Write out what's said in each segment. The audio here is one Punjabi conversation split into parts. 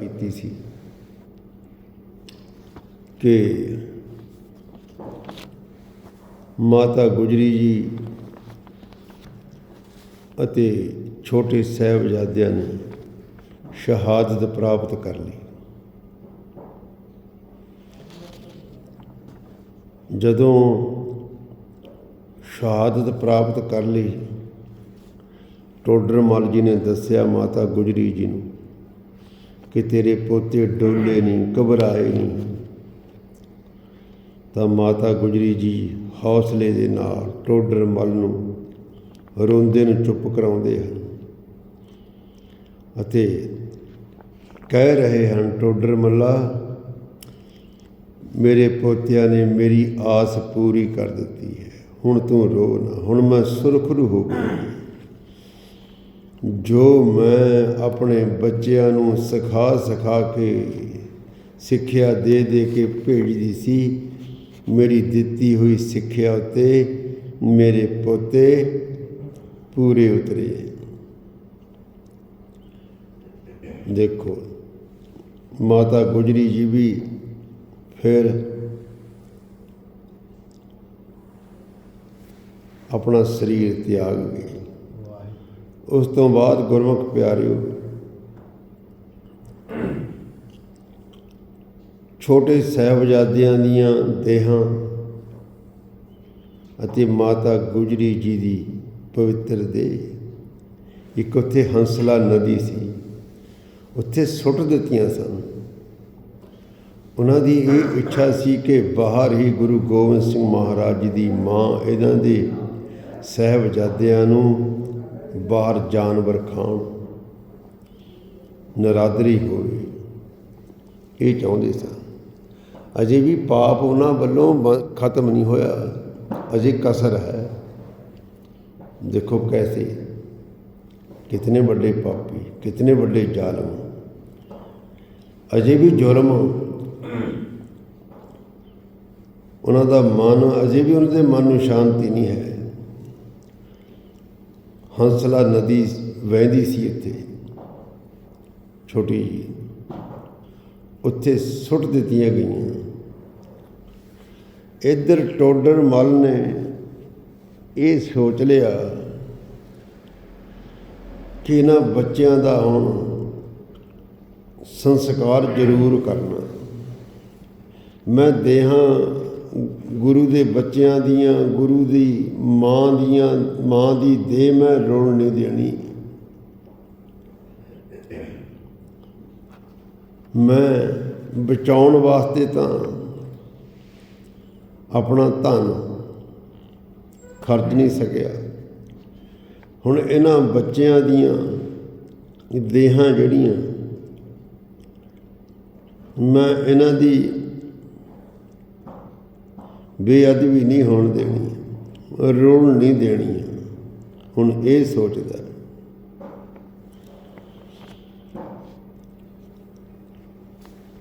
ਕੀਤੀ ਸੀ ਕਿ ਮਾਤਾ ਗੁਜਰੀ ਜੀ ਅਤੇ ਛੋਟੇ ਸਾਹਿਬਜ਼ਾਦਿਆਂ ਨੇ ਸ਼ਹਾਦਤ ਪ੍ਰਾਪਤ ਕਰ ਲਈ। ਜਦੋਂ ਸ਼ਹਾਦਤ ਪ੍ਰਾਪਤ ਕਰ ਲਈ ਟੋਡਰ ਮਲ ਜੀ ਨੇ ਦੱਸਿਆ ਮਾਤਾ ਗੁਜਰੀ ਜੀ ਨੂੰ ਕਿ ਤੇਰੇ ਪੋਤੇ ਡੋਲੇ ਨਹੀਂ, ਘਬਰਾਏ ਨਹੀਂ। ਤਾਂ ਮਾਤਾ ਗੁਜਰੀ ਜੀ ਹੌਸਲੇ ਦੇ ਨਾਲ ਟੋਡਰ ਮਲ ਨੂੰ ਰੋਂਦੇ ਨੂੰ ਚੁੱਪ ਕਰਾਉਂਦੇ ਹਨ ਅਤੇ ਕਹਿ ਰਹੇ ਹਨ, ਟੋਡਰ ਮੱਲਾ, ਮੇਰੇ ਪੋਤਿਆਂ ਨੇ ਮੇਰੀ ਆਸ ਪੂਰੀ ਕਰ ਦਿੱਤੀ ਹੈ। ਹੁਣ ਤੂੰ ਰੋ ਨਾ। ਹੁਣ ਮੈਂ ਸੁਰਖਰੂ ਹੋ ਗਈ ਜੋ ਮੈਂ ਆਪਣੇ ਬੱਚਿਆਂ ਨੂੰ ਸਿਖਾ ਸਿਖਾ ਕੇ ਸਿੱਖਿਆ ਦੇ ਦੇ ਕੇ ਭੇਜਦੀ ਸੀ, ਮੇਰੀ ਦਿੱਤੀ ਹੋਈ ਸਿੱਖਿਆ ਉਤੇ ਮੇਰੇ ਪੋਤੇ ਪੂਰੇ ਉਤਰੇ। ਦੇਖੋ, ਮਾਤਾ ਗੁਜਰੀ ਜੀ ਵੀ ਫਿਰ ਆਪਣਾ ਸਰੀਰ ਤਿਆਗ ਗਏ ਉਸ ਤੋਂ ਬਾਅਦ ਗੁਰਮੁਖ ਪਿਆਰਿਓ ਛੋਟੇ ਸਾਹਿਬਜ਼ਾਦਿਆਂ ਦੀਆਂ ਦੇਹਾਂ ਅਤੇ ਮਾਤਾ ਗੁਜਰੀ ਜੀ ਦੀ ਪਵਿੱਤਰ ਦੇਹ। ਇੱਕ ਉੱਥੇ ਹੰਸਲਾ ਨਦੀ ਸੀ। ਉੱਥੇ ਸੁੱਟ ਦਿੱਤੀਆਂ ਸਨ। ਉਹਨਾਂ ਦੀ ਇਹ ਇੱਛਾ ਸੀ ਕਿ ਬਾਹਰ ਹੀ ਗੁਰੂ ਗੋਬਿੰਦ ਸਿੰਘ ਮਹਾਰਾਜ ਜੀ ਦੀ ਮਾਂ ਇਹਨਾਂ ਦੇ ਸਾਹਿਬਜ਼ਾਦਿਆਂ ਨੂੰ ਬਾਹਰ ਜਾਨਵਰ ਖਾਣ। ਨਰਾਦਰੀ ਹੋਵੇ ਇਹ ਚਾਹੁੰਦੇ ਸਨ ਅਜੇ ਵੀ ਪਾਪ ਉਹਨਾਂ ਵੱਲੋਂ ਬ- ਖਤਮ ਨਹੀਂ ਹੋਇਆ। ਅਜੇ ਕਸਰ ਹੈ। ਦੇਖੋ ਕੈਸੇ। ਕਿਤਨੇ ਵੱਡੇ ਪਾਪੀ, ਕਿਤਨੇ ਵੱਡੇ ਜ਼ਾਲਮ। ਅਜੇ ਵੀ ਜ਼ੁਲਮ। ਉਹਨਾਂ ਦਾ ਮਨ, ਅਜੇ ਵੀ ਉਹਨਾਂ ਦੇ ਮਨ ਨੂੰ ਸ਼ਾਂਤੀ ਨਹੀਂ ਹੈ। ਹੰਸਲਾ ਨਦੀ ਵਹਿੰਦੀ ਸੀ ਇੱਥੇ। ਛੋਟੀ ਜੀ ਉੱਥੇ ਸੁੱਟ ਦਿੱਤੀਆਂ ਗਈਆਂ। ਇੱਧਰ ਟੋਡਰ ਮਲ ਨੇ ਇਹ ਸੋਚ ਲਿਆ ਕਿ ਇਹਨਾਂ ਬੱਚਿਆਂ ਦਾ ਹੁਣ ਸੰਸਕਾਰ ਜ਼ਰੂਰ ਕਰਨਾ। ਮੈਂ ਦੇਹਾਂ ਗੁਰੂ ਦੇ ਬੱਚਿਆਂ ਦੀਆਂ, ਗੁਰੂ ਦੀ ਮਾਂ ਦੀਆਂ, ਮਾਂ ਦੀ ਦੇਹ ਮੈਂ ਰੋਣ ਨਹੀਂ ਦੇਣੀ। ਮੈਂ ਬਚਾਉਣ ਵਾਸਤੇ ਤਾਂ ਆਪਣਾ ਧਨ ਖਰਚ ਨਹੀਂ ਸਕਿਆ। ਹੁਣ ਇਹਨਾਂ ਬੱਚਿਆਂ ਦੀਆਂ ਦੇਹਾਂ ਜਿਹੜੀਆਂ, ਮੈਂ ਇਹਨਾਂ ਦੀ ਬੇਅਦਬੀ ਨਹੀਂ ਹੋਣ ਦੇਣੀ ਰੋਲ ਨਹੀਂ ਦੇਣੀ। ਹੁਣ ਇਹ ਸੋਚਦਾ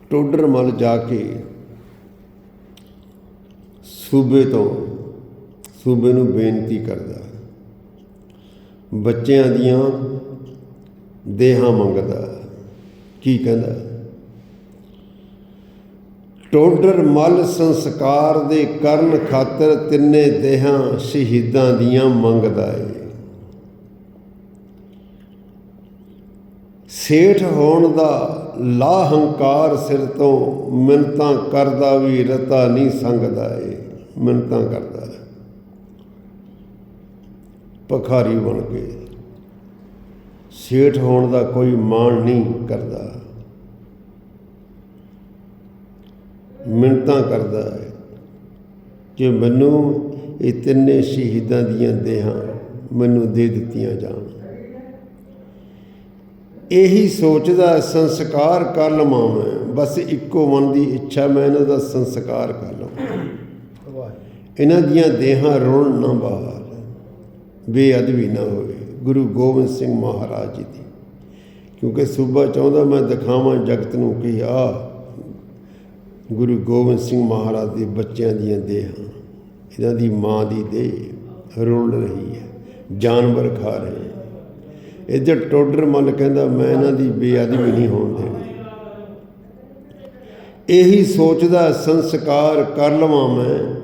ਟੋਡਰ ਮਲ ਜਾ ਕੇ ਸੂਬੇ ਤੋਂ ਸੂਬੇ ਨੂੰ ਬੇਨਤੀ ਕਰਦਾ ਬੱਚਿਆਂ ਦੀਆਂ ਦੇਹਾਂ ਮੰਗਦਾ ਕੀ ਕਹਿੰਦਾ ਟੋਡਰ ਮਲ ਸੰਸਕਾਰ ਦੇ ਕਰਨ ਖਾਤਰ ਤਿੰਨੇ ਦੇਹਾਂ ਸ਼ਹੀਦਾਂ ਦੀਆਂ ਮੰਗਦਾ ਏ। ਸੇਠ ਹੋਣ ਦਾ ਲਾ ਹੰਕਾਰ ਸਿਰ ਤੋਂ ਮਿੰਤਾਂ ਕਰਦਾ ਵੀ ਰਤਾ ਨਹੀਂ ਸੰਗਦਾ ਏ। ਮਿੰਤਾਂ ਕਰਦਾ ਏ। ਭਖਾਰੀ ਬਣ ਕੇ ਸੇਠ ਹੋਣ ਦਾ ਕੋਈ ਮਾਣ ਨਹੀਂ ਕਰਦਾ। ਮਿੰਤਾਂ ਕਰਦਾ ਹੈ ਕਿ ਮੈਨੂੰ ਇਹ ਤਿੰਨੇ ਸ਼ਹੀਦਾਂ ਦੀਆਂ ਦੇਹਾਂ ਮੈਨੂੰ ਦੇ ਦਿੱਤੀਆਂ ਜਾਣ। ਇਹੀ ਸੋਚਦਾ ਸੰਸਕਾਰ ਕਰ ਲਵਾਂ ਮੈਂ। ਬਸ ਇੱਕੋ ਮਨ ਦੀ ਇੱਛਾ ਮੈਂ ਇਹਨਾਂ ਦਾ ਸੰਸਕਾਰ ਕਰ ਲਵਾਂ। ਇਹਨਾਂ ਦੀਆਂ ਦੇਹਾਂ ਰੋਣ ਨਾ ਬਾਹਰ, ਬੇਅਦਬੀ ਨਾ ਹੋਵੇ, ਗੁਰੂ ਗੋਬਿੰਦ ਸਿੰਘ ਮਹਾਰਾਜ ਜੀ ਦੀ। ਕਿਉਂਕਿ ਸੂਬਾ ਚਾਹੁੰਦਾ ਮੈਂ ਦਿਖਾਵਾਂ ਜਗਤ ਨੂੰ ਕਿ ਆ ਗੁਰੂ ਗੋਬਿੰਦ ਸਿੰਘ ਮਹਾਰਾਜ ਦੇ ਬੱਚਿਆਂ ਦੀਆਂ ਦੇਹਾਂ। ਇਹਨਾਂ ਦੀ ਮਾਂ ਦੀ ਦੇਹ ਰੁਲ ਰਹੀ ਹੈ, ਜਾਨਵਰ ਖਾ ਰਹੇ ਹੈ। ਇੱਧਰ ਟੋਡਰ ਮੱਲ ਕਹਿੰਦਾ, ਮੈਂ ਇਹਨਾਂ ਦੀ ਬੇਅਦਬੀ ਨਹੀਂ ਹੋਣ ਦੇਣੀ। ਇਹੀ ਸੋਚਦਾ, ਸੰਸਕਾਰ ਕਰ ਲਵਾਂ ਮੈਂ।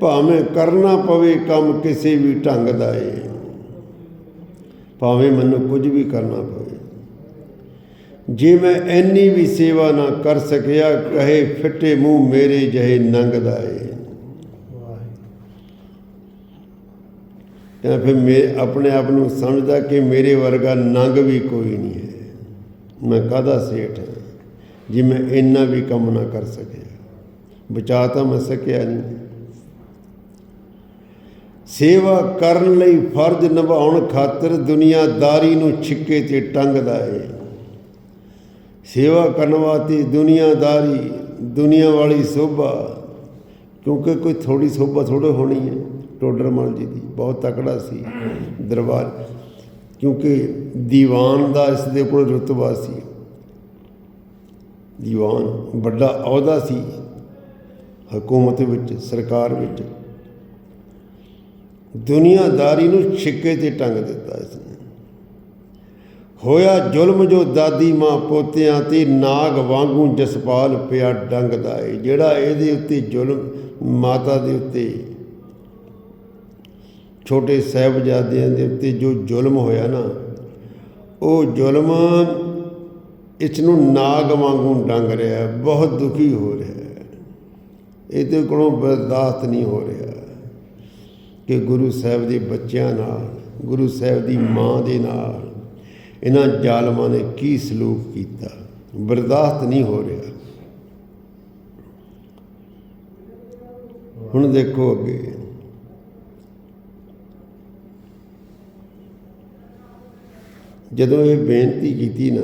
ਭਾਵੇਂ ਕਰਨਾ ਪਵੇ, ਕੰਮ ਕਿਸੇ ਵੀ ਢੰਗ ਦਾ ਏ। ਭਾਵੇਂ ਮੈਨੂੰ ਕੁਝ ਵੀ ਕਰਨਾ ਪਵੇ। ਜੇ ਮੈਂ ਐਨੀ ਵੀ ਸੇਵਾ ਨਾ ਕਰ ਸਕਿਆ, ਕਹੇ ਫਿੱਟੇ ਮੂੰਹ ਮੇਰੇ ਜਹੇ ਨੰਗਦਾ ਏ। ਤਾਂ ਫਿਰ ਮੈਂ ਆਪਣੇ ਆਪ ਨੂੰ ਸਮਝਦਾ ਕਿ ਮੇਰੇ ਵਰਗਾ ਨੰਗ ਵੀ ਕੋਈ ਨਹੀਂ ਹੈ ਮੈਂ ਕਾਹਦਾ ਸੇਠ ਹਾਂ ਜੇ ਮੈਂ ਇੰਨਾ ਵੀ ਕੰਮ ਨਾ ਕਰ ਸਕਿਆ। ਬਚਾ ਤਾਂ ਮੈਂ ਸਕਿਆ ਨਹੀਂ। ਸੇਵਾ ਕਰਨ ਲਈ ਫਰਜ਼ ਨਿਭਾਉਣ ਖਾਤਰ ਦੁਨੀਆਦਾਰੀ ਨੂੰ ਛਿੱਕੇ ਤੇ ਟੰਗਦਾ ਏ। ਸੇਵਾ ਕਰਨ ਵਾਸਤੇ ਦੁਨੀਆਦਾਰੀ, ਦੁਨੀਆ ਵਾਲੀ ਸੋਭਾ, ਕਿਉਂਕਿ ਕੋਈ ਥੋੜੀ ਸੋਭਾ ਥੋੜੇ ਹੋਣੀ ਹੈ। ਟੋਡਰਮਲ ਜੀ ਦੀ ਬਹੁਤ ਤਕੜਾ ਸੀ ਦਰਬਾਰ, ਕਿਉਂਕਿ ਦੀਵਾਨ ਦਾ ਇਸ ਦੇ ਕੋਲ ਰੁਤਬਾ ਸੀ। ਦੀਵਾਨ ਵੱਡਾ ਅਹੁਦਾ ਸੀ ਹਕੂਮਤ ਵਿੱਚ, ਸਰਕਾਰ ਵਿੱਚ। ਦੁਨੀਆਦਾਰੀ ਨੂੰ ਛਿੱਕੇ ਤੇ ਟੰਗ ਦਿੱਤਾ ਇਸ ਹੋਇਆ ਜ਼ੁਲਮ ਜੋ ਦਾਦੀ ਮਾਂ ਪੋਤਿਆਂ ਤੇ ਨਾਗ ਵਾਂਗੂ ਜਸਪਾਲ ਪਿਆ ਡੰਗਦਾ ਏ, ਜਿਹੜਾ ਇਹਦੇ ਉੱਤੇ ਜ਼ੁਲਮ, ਮਾਤਾ ਦੇ ਉੱਤੇ। ਛੋਟੇ ਸਹਿਬਜ਼ਾਦਿਆਂ ਦੇ ਉੱਤੇ ਜੋ ਜ਼ੁਲਮ ਹੋਇਆ ਨਾ, ਉਹ ਜ਼ੁਲਮ ਇਸ ਨੂੰ ਨਾਗ ਵਾਂਗੂ ਡੰਗ ਰਿਹਾ, ਬਹੁਤ ਦੁਖੀ ਹੋ ਰਿਹਾ। ਇਹਦੇ ਕੋਲੋਂ ਬਰਦਾਸ਼ਤ ਨਹੀਂ ਹੋ ਰਿਹਾ ਕਿ ਗੁਰੂ ਸਾਹਿਬ ਦੇ ਬੱਚਿਆਂ ਨਾਲ, ਗੁਰੂ ਸਾਹਿਬ ਦੀ ਮਾਂ ਦੇ ਨਾਲ ਇਹਨਾਂ ਜ਼ਾਲਮਾਂ ਨੇ ਕੀ ਸਲੂਕ ਕੀਤਾ? ਬਰਦਾਸ਼ਤ ਨਹੀਂ ਹੋ ਰਿਹਾ। ਹੁਣ ਦੇਖੋ ਅੱਗੇ। ਜਦੋਂ ਇਹ ਬੇਨਤੀ ਕੀਤੀ ਨਾ,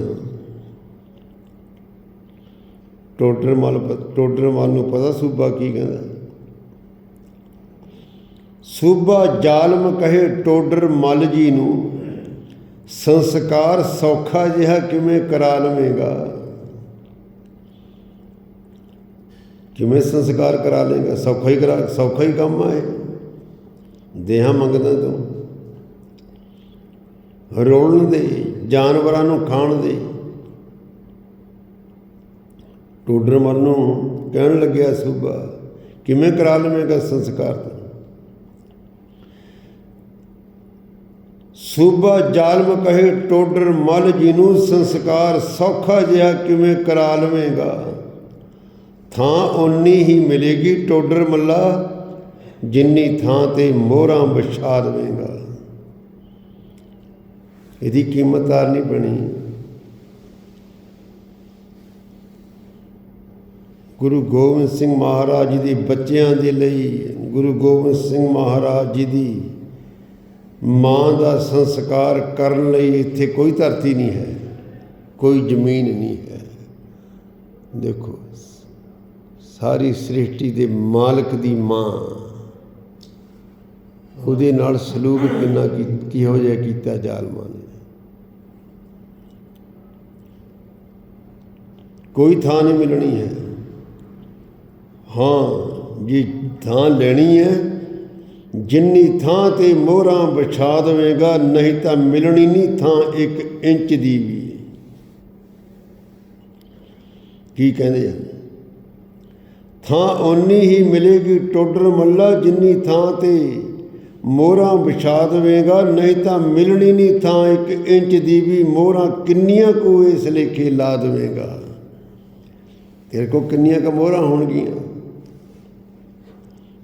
ਟੋਡਰ ਮਲ ਟੋਡਰ ਮਲ ਨੂੰ ਪਤਾ ਸੂਬਾ ਕੀ ਕਹਿੰਦਾ? ਸੂਬਾ ਜ਼ਾਲਮ ਕਹੇ ਟੋਡਰ ਮਲ ਜੀ ਨੂੰ ਸੰਸਕਾਰ ਸੌਖਾ ਜਿਹਾ ਕਿਵੇਂ ਕਰਾ ਲਵੇਂਗਾ? ਕਿਵੇਂ ਸੰਸਕਾਰ ਕਰਾ ਲੇਗਾ ਸੌਖਾ ਹੀ ਕਰਾ, ਸੌਖਾ ਹੀ ਕੰਮ ਆਏ ਦੇਹਾਂ ਮੰਗਦਾ ਤੂੰ। ਰੋਲਣ ਦੇ, ਜਾਨਵਰਾਂ ਨੂੰ ਖਾਣ ਦੇ। ਟੋਡਰ ਮਲ ਨੂੰ ਕਹਿਣ ਲੱਗਿਆ ਸੂਬਾ, ਕਿਵੇਂ ਕਰਾ ਲਵੇਂਗਾ ਸੰਸਕਾਰ ਤੂੰ ਸੂਬਾ ਜ਼ਾਲਮ ਕਹੇ ਟੋਡਰ ਮਲ ਜੀ ਨੂੰ ਸੰਸਕਾਰ ਸੌਖਾ ਜਿਹਾ ਕਿਵੇਂ ਕਰਾ ਲਵੇਂਗਾ? ਥਾਂ ਓਨੀ ਹੀ ਮਿਲੇਗੀ ਟੋਡਰ ਮੱਲਾ, ਜਿੰਨੀ ਥਾਂ ਤੇ ਮੋਹਰਾਂ ਵਿਛਾ ਦੇਵੇਂਗਾ। ਇਹਦੀ ਕੀਮਤ ਨਹੀਂ ਬਣੀ ਗੁਰੂ ਗੋਬਿੰਦ ਸਿੰਘ ਮਹਾਰਾਜ ਜੀ ਦੇ ਬੱਚਿਆਂ ਦੇ ਲਈ, ਗੁਰੂ ਗੋਬਿੰਦ ਸਿੰਘ ਮਹਾਰਾਜ ਜੀ ਦੀ ਮਾਂ ਦਾ ਸੰਸਕਾਰ ਕਰਨ ਲਈ ਇੱਥੇ ਕੋਈ ਧਰਤੀ ਨਹੀਂ ਹੈ, ਕੋਈ ਜ਼ਮੀਨ ਨਹੀਂ ਹੈ। ਦੇਖੋ, ਸਾਰੀ ਸ੍ਰਿਸ਼ਟੀ ਦੇ ਮਾਲਕ ਦੀ ਮਾਂ, ਉਹਦੇ ਨਾਲ ਸਲੂਕ ਕਿੰਨਾ ਕਿਹੋ ਜਿਹਾ ਕੀਤਾ ਜ਼ਾਲਮਾਂ ਨੇ। ਕੋਈ ਥਾਂ ਨਹੀਂ ਮਿਲਣੀ ਹੈ। ਹਾਂ, ਜੇ ਥਾਂ ਲੈਣੀ ਹੈ ਜਿੰਨੀ ਥਾਂ ਤੇ ਮੋਹਰਾਂ ਵਿਛਾ ਦੇਵੇਂਗਾ, ਨਹੀਂ ਤਾਂ ਮਿਲਣੀ ਨਹੀਂ ਥਾਂ ਇੱਕ ਇੰਚ ਦੀ ਵੀ। ਕੀ ਕਹਿੰਦੇ ਆ? ਥਾਂ ਓਨੀ ਹੀ ਮਿਲੇਗੀ ਟੋਡਰ ਮੱਲਾ ਜਿੰਨੀ ਥਾਂ ਤੇ ਮੋਹਰਾਂ ਵਿਛਾ ਦੇਵੇਂਗਾ, ਨਹੀਂ ਤਾਂ ਮਿਲਣੀ ਨਹੀਂ ਥਾਂ ਇੱਕ ਇੰਚ ਦੀ ਵੀ। ਮੋਹਰਾਂ ਕਿੰਨੀਆਂ ਕੋ ਇਸ ਲੇਖੇ ਲਾ ਦੇਵੇਂਗਾ? ਤੇਰੇ ਕੋ ਕਿੰਨੀਆਂ ਕ ਮੋਹਰਾਂ ਹੋਣਗੀਆਂ?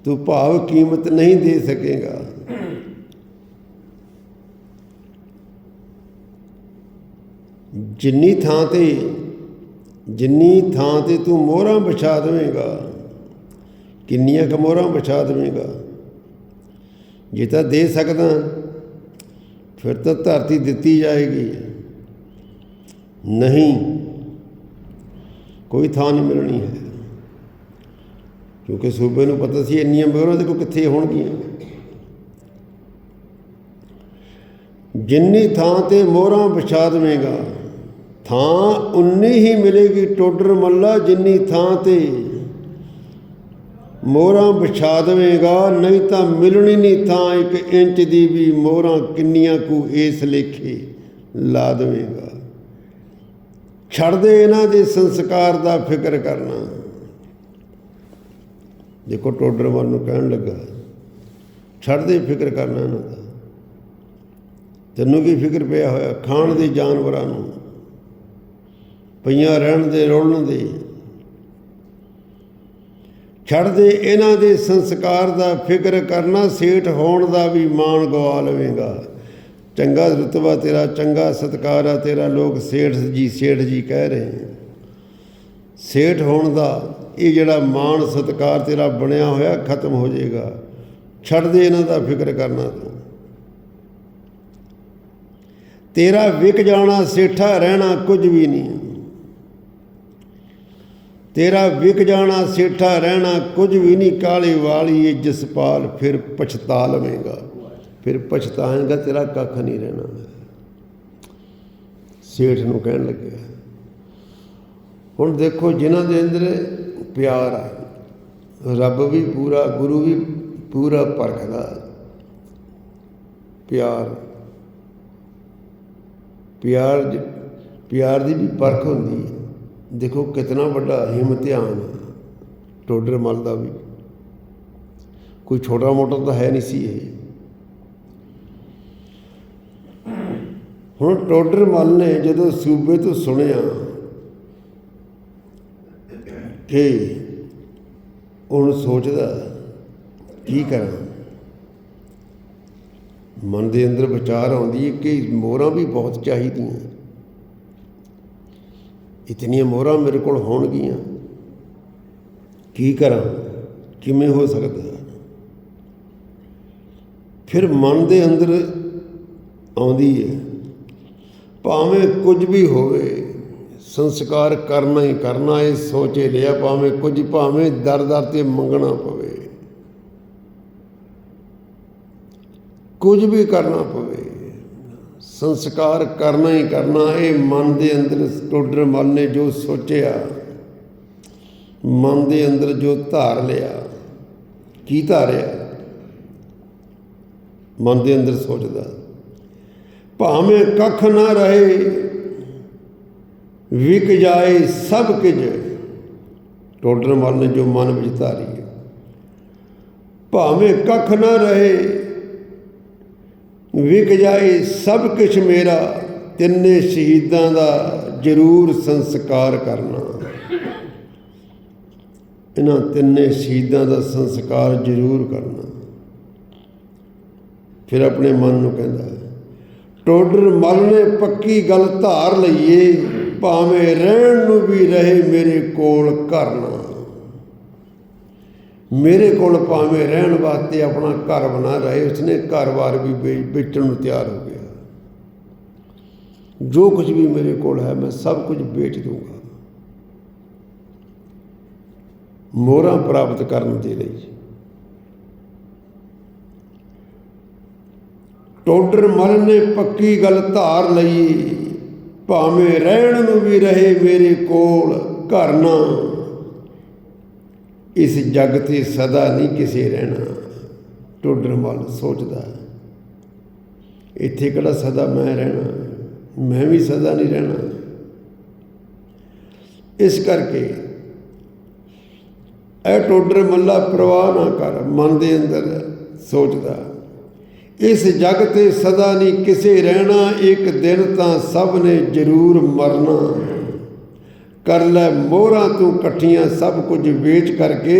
ਤੂੰ ਭਾਵ ਕੀਮਤ ਨਹੀਂ ਦੇ ਸਕੇਗਾ। ਜਿੰਨੀ ਥਾਂ ਤੇ, ਜਿੰਨੀ ਥਾਂ ਤੇ ਤੂੰ ਮੋਹਰਾਂ ਵਿਛਾ ਦੇਵੇਂਗਾ, ਕਿੰਨੀਆਂ ਕੁ ਮੋਹਰਾਂ ਵਿਛਾ ਦੇਵੇਂਗਾ। ਜੇ ਤਾਂ ਦੇ ਸਕਦਾ, ਫਿਰ ਤਾਂ ਧਰਤੀ ਦਿੱਤੀ ਜਾਏਗੀ। ਨਹੀਂ, ਕੋਈ ਥਾਂ ਨਹੀਂ ਮਿਲਣੀ ਹੈ। ਕਿਉਂਕਿ ਸੂਬੇ ਨੂੰ ਪਤਾ ਸੀ ਇੰਨੀਆਂ ਮੋਹਰਾਂ ਦੇ ਕੋ ਕਿੱਥੇ ਹੋਣਗੀਆਂ। ਜਿੰਨੀ ਥਾਂ ਤੇ ਮੋਹਰਾਂ ਵਿਛਾ ਦੇਵੇਂਗਾ ਥਾਂ ਉਨੀ ਹੀ ਮਿਲੇਗੀ ਟੋਡਰ ਮੱਲਾ ਜਿੰਨੀ ਥਾਂ ਤੇ ਮੋਹਰਾਂ ਵਿਛਾ ਦੇਵੇਂਗਾ ਨਹੀਂ ਤਾਂ ਮਿਲਣੀ ਨਹੀਂ ਥਾਂ ਇੱਕ ਇੰਚ ਦੀ ਵੀ ਮੋਹਰਾਂ ਕਿੰਨੀਆਂ ਕੁ ਇਸ ਲੇਖੇ ਲਾ ਦੇਵੇਂਗਾ। ਛੱਡ ਦੇ ਇਹਨਾਂ ਦੇ ਸੰਸਕਾਰ ਦਾ ਫਿਕਰ ਕਰਨਾ। ਦੇਖੋ ਟੋਡਰ ਮਨ ਨੂੰ ਕਹਿਣ ਲੱਗਾ, ਛੱਡ ਦੇ ਫਿਕਰ ਕਰਨਾ ਇਹਨਾਂ ਦਾ। ਤੈਨੂੰ ਕੀ ਫਿਕਰ ਪਿਆ ਹੋਇਆ? ਖਾਣ ਦੇ ਜਾਨਵਰਾਂ ਨੂੰ, ਪਈਆਂ ਰਹਿਣ ਦੇ, ਰੋਲਣ ਦੇ। ਛੱਡ ਦੇ ਇਹਨਾਂ ਦੇ ਸੰਸਕਾਰ ਦਾ ਫਿਕਰ ਕਰਨਾ, ਸੇਠ ਹੋਣ ਦਾ ਵੀ ਮਾਣ ਗਵਾ ਲਵੇਂਗਾ। ਚੰਗਾ ਰਤਬਾ ਤੇਰਾ, ਚੰਗਾ ਸਤਕਾਰ ਆ ਤੇਰਾ, ਲੋਕ ਸੇਠ ਜੀ ਸੇਠ ਜੀ ਕਹਿ ਰਹੇ ਸੇਠ ਹੋਣ ਦਾ ਇਹ ਜਿਹੜਾ ਮਾਣ ਸਤਕਾਰ ਤੇਰਾ ਬਣਿਆ ਹੋਇਆ ਖਤਮ ਹੋ ਜਾਏਗਾ। ਛੱਡ ਦੇ ਇਹਨਾਂ ਦਾ ਫਿਕਰ ਕਰਨਾ ਤੂੰ। ਤੇਰਾ ਵਿਕ ਜਾਣਾ, ਸੇਠਾ ਰਹਿਣਾ ਕੁਝ ਵੀ ਨਹੀਂ। ਤੇਰਾ ਵਿਕ ਜਾਣਾ, ਸੇਠਾ ਰਹਿਣਾ ਕੁਝ ਵੀ ਨਹੀਂ। ਕਾਲੀ ਵਾਲੀ ਇਹ ਜਸਪਾਲ ਫਿਰ ਪਛਤਾ ਲਵੇਂਗਾ। ਫਿਰ ਪਛਤਾਏਗਾ ਤੇਰਾ ਕੱਖ ਨਹੀਂ ਰਹਿਣਾ। ਸੇਠ ਨੂੰ ਕਹਿਣ ਲੱਗਿਆ, ਹੁਣ ਦੇਖੋ ਜਿਨ੍ਹਾਂ ਦੇ ਅੰਦਰ ਪਿਆਰ ਹੈ ਰੱਬ ਵੀ ਪੂਰਾ, ਗੁਰੂ ਵੀ ਪੂਰਾ ਪਰਖਦਾ ਪਿਆਰ। ਪਿਆਰ ਜ- ਪਿਆਰ ਦੀ ਵੀ ਪਰਖ ਹੁੰਦੀ ਹੈ। ਦੇਖੋ ਕਿਤਨਾ ਵੱਡਾ ਹਿਮਤਿਆਨ ਟੋਡਰ ਮਲ ਦਾ ਵੀ। ਕੋਈ ਛੋਟਾ ਮੋਟਾ ਤਾਂ ਹੈ ਨਹੀਂ ਸੀ ਇਹ। ਹੁਣ ਟੋਡਰ ਮਲ ਨੇ ਜਦੋਂ ਸੂਬੇ ਤੋਂ ਸੁਣਿਆ ਕਿ ਹੁਣ ਸੋਚਦਾ, ਕੀ ਕਰਾਂ? ਮਨ ਦੇ ਅੰਦਰ ਵਿਚਾਰ ਆਉਂਦੀ ਹੈ ਕਿ ਮੋਹਰਾਂ ਵੀ ਬਹੁਤ ਚਾਹੀਦੀਆਂ। ਇਤਨੀਆਂ ਮੋਹਰਾਂ ਮੇਰੇ ਕੋਲ ਹੋਣਗੀਆਂ। ਕੀ ਕਰਾਂ? ਕਿਵੇਂ ਹੋ ਸਕਦਾ? ਫਿਰ ਮਨ ਦੇ ਅੰਦਰ ਆਉਂਦੀ ਹੈ, ਭਾਵੇਂ ਕੁਝ ਵੀ ਹੋਵੇ ਸੰਸਕਾਰ ਕਰਨਾ ਹੀ ਕਰਨਾ, ਇਹ ਸੋਚੇ ਲਿਆ ਭਾਵੇਂ ਕੁਝ, ਭਾਵੇਂ ਦਰ ਦਰ ਤੇ ਮੰਗਣਾ ਪਵੇ। ਕੁਝ ਵੀ ਕਰਨਾ ਪਵੇ। ਸੰਸਕਾਰ ਕਰਨਾ ਹੀ ਕਰਨਾ, ਇਹ ਮਨ ਦੇ ਅੰਦਰ ਟੋਡਰ ਮਨ ਨੇ ਜੋ ਸੋਚਿਆ, ਮਨ ਦੇ ਅੰਦਰ ਜੋ ਧਾਰ ਲਿਆ, ਕੀ ਧਾਰਿਆ ਮਨ ਦੇ ਅੰਦਰ ਸੋਚਦਾ, ਭਾਵੇਂ ਕੱਖ ਨਾ ਰਹੇ ਵਿਕ ਜਾਏ ਸਭ ਕੁਝ। ਟੋਡਰ ਮਨ ਜੋ ਮਨ ਵਿੱਚ ਧਾਰੀ ਭਾਵੇਂ ਕੱਖ ਨਾ ਰਹੇ, ਵਿਕ ਜਾਏ ਸਭ ਕੁਝ ਮੇਰਾ, ਤਿੰਨੇ ਸ਼ਹੀਦਾਂ ਦਾ ਜ਼ਰੂਰ ਸੰਸਕਾਰ ਕਰਨਾ। ਇਹਨਾਂ ਤਿੰਨੇ ਸ਼ਹੀਦਾਂ ਦਾ ਸੰਸਕਾਰ ਜ਼ਰੂਰ ਕਰਨਾ। ਫਿਰ ਆਪਣੇ ਮਨ ਨੂੰ ਕਹਿੰਦਾ, ਟੋਡਰ ਮਲ ਨੇ ਪੱਕੀ ਗੱਲ ਧਾਰ ਲਈਏ। ਭਾਵੇਂ ਰਹਿਣ ਨੂੰ ਵੀ ਰਹੇ ਮੇਰੇ ਕੋਲ ਕਰਨਾ ਮੇਰੇ ਕੋਲ ਭਾਵੇਂ ਰਹਿਣ ਵਾਸਤੇ ਆਪਣਾ ਘਰ ਬਣਾ ਰਹੇ, ਉਸਨੇ ਘਰ-ਬਾਰ ਵੀ ਵੇਚਣ ਨੂੰ ਤਿਆਰ ਹੋ ਗਿਆ। ਜੋ ਕੁਝ ਵੀ ਮੇਰੇ ਕੋਲ ਹੈ, ਮੈਂ ਸਭ ਕੁਝ ਵੇਚ ਦੂੰਗਾ। ਮੋਹਰਾਂ ਪ੍ਰਾਪਤ ਕਰਨ ਦੇ ਲਈ। ਟੋਡਰ ਮਲ ਨੇ ਪੱਕੀ ਗੱਲ ਧਾਰ ਲਈ। ਭਾਵੇਂ ਰਹਿਣ ਨੂੰ ਵੀ ਰਹੇ ਮੇਰੇ ਕੋਲ ਘਰ ਨਾ। ਇਸ ਜਗ ਤੇ ਸਦਾ ਨਹੀਂ ਕਿਸੇ ਰਹਿਣਾ ਟੋਡਰ ਵੱਲ ਸੋਚਦਾ। ਇੱਥੇ ਕਿਹੜਾ ਸਦਾ ਮੈਂ ਰਹਿਣਾ, ਮੈਂ ਵੀ ਸਦਾ ਨਹੀਂ ਰਹਿਣਾ। ਇਸ ਕਰਕੇ ਇਹ ਟੋਡਰ ਮੱਲਾ ਪ੍ਰਵਾਹ ਨਾ ਕਰ, ਮਨ ਦੇ ਅੰਦਰ ਸੋਚਦਾ। ਇਸ ਜਗ ਤੇ ਸਦਾ ਨਹੀਂ ਕਿਸੇ ਰਹਿਣਾ, ਇੱਕ ਦਿਨ ਤਾਂ ਸਭ ਨੇ ਜ਼ਰੂਰ ਮਰਨਾ। ਕਰ ਲੈ ਮੋਹਰਾਂ ਤੂੰ ਇਕੱਠੀਆਂ ਸਭ ਕੁਝ ਵੇਚ ਕਰਕੇ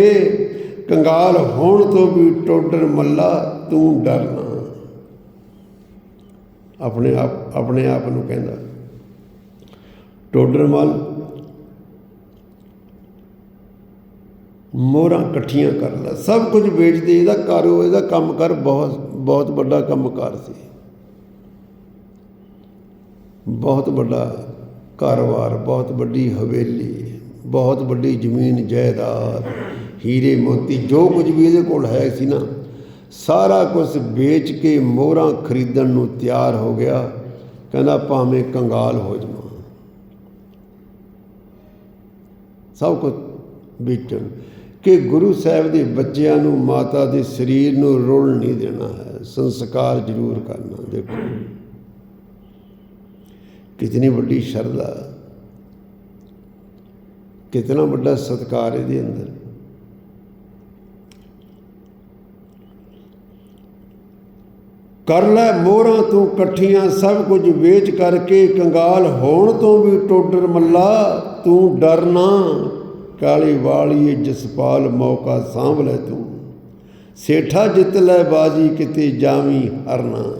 ਕੰਗਾਲ ਹੋਣ ਤੋਂ ਵੀ ਟੋਡਰ ਮੱਲਾ ਤੂੰ ਡਰਨਾ। ਆਪਣੇ ਆਪ ਆਪਣੇ ਆਪ ਨੂੰ ਕਹਿੰਦਾ, ਟੋਡਰ ਮੱਲ, ਮੋਹਰਾਂ ਇਕੱਠੀਆਂ ਕਰ ਲੈ, ਸਭ ਕੁਝ ਵੇਚ ਦੇ, ਇਹਦਾ ਕਾਰੋ ਇਹਦਾ ਕੰਮ ਕਰ ਬਹੁਤ ਬਹੁਤ ਵੱਡਾ ਕੰਮਕਾਰ ਸੀ। ਬਹੁਤ ਵੱਡਾ ਕਾਰੋਬਾਰ, ਬਹੁਤ ਵੱਡੀ ਹਵੇਲੀ, ਬਹੁਤ ਵੱਡੀ ਜ਼ਮੀਨ ਜਾਇਦਾਦ, ਹੀਰੇ ਮੋਤੀ ਜੋ ਕੁਝ ਵੀ ਇਹਦੇ ਕੋਲ ਹੈ ਸੀ ਨਾ, ਸਾਰਾ ਕੁਝ ਵੇਚ ਕੇ ਮੋਹਰਾਂ ਖਰੀਦਣ ਨੂੰ ਤਿਆਰ ਹੋ ਗਿਆ। ਕਹਿੰਦਾ ਭਾਵੇਂ ਕੰਗਾਲ ਹੋ ਜਾਵਾਂ। ਸਭ ਕੁਝ ਵੇਚਣ। ਕਿ ਗੁਰੂ ਸਾਹਿਬ ਦੇ ਬੱਚਿਆਂ ਨੂੰ ਮਾਤਾ ਦੇ ਸਰੀਰ ਨੂੰ ਰੋਲ ਨਹੀਂ ਦੇਣਾ ਹੈ। ਸੰਸਕਾਰ ਜ਼ਰੂਰ ਕਰਨਾ, ਦੇਖੋ। ਕਿਤਨੀ ਵੱਡੀ ਸ਼ਰਧਾ, ਕਿਤਨਾ ਵੱਡਾ ਸਤਕਾਰ ਇਹਦੇ ਅੰਦਰ। ਕਰ ਲੈ ਮੋਹਰਾਂ ਤੂੰ ਇਕੱਠੀਆਂ, ਸਭ ਕੁਝ ਵੇਚ ਕਰਕੇ ਕੰਗਾਲ ਹੋਣ ਤੋਂ ਵੀ ਟੋਡਰ ਮੱਲਾ, ਤੂੰ ਡਰਨਾ। ਕਾਲੀ ਵਾਲੀਏ ਜਸਪਾਲ ਮੌਕਾ ਸਾਂਭ ਲੈ ਤੂੰ। ਸੇਠਾ ਜਿੱਤ ਲੈ ਬਾਜੀ, ਕਿਤੇ ਜਾਵੀਂ ਹਰਨਾ